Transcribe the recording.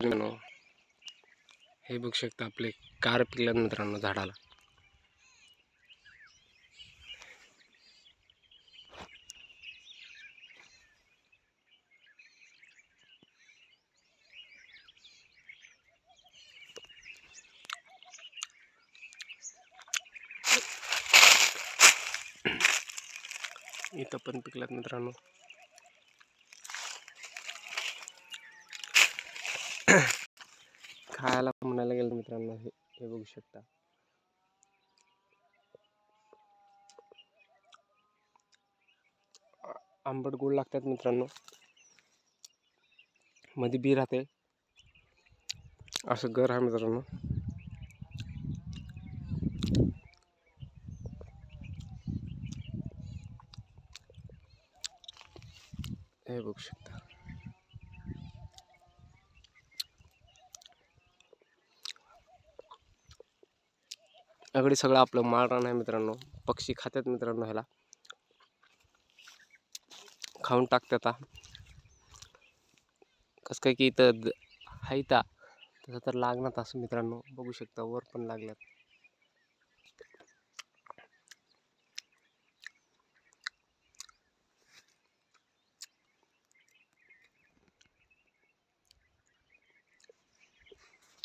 मित्रांनो हे बघू शकता आपले कार पिकल्यात मित्रांनो झाडाला. इथं पण पिकल्यात मित्रांनो. खायला म्हणायला गेलं मित्रांनो हे हे बघू शकता. आंबट गोड लागतात मित्रांनो. मध्ये बी राहते. असं घर आहे मित्रांनो. हे बघू शकता. याकडे सगळं आपलं माळ रान आहे मित्रांनो. पक्षी खात्यात मित्रांनो ह्याला. खाऊन टाकतात आता. कसं काय की इथं द- हाय तसं तर लागणार असं मित्रांनो. बघू शकता वर पण लागल्यात.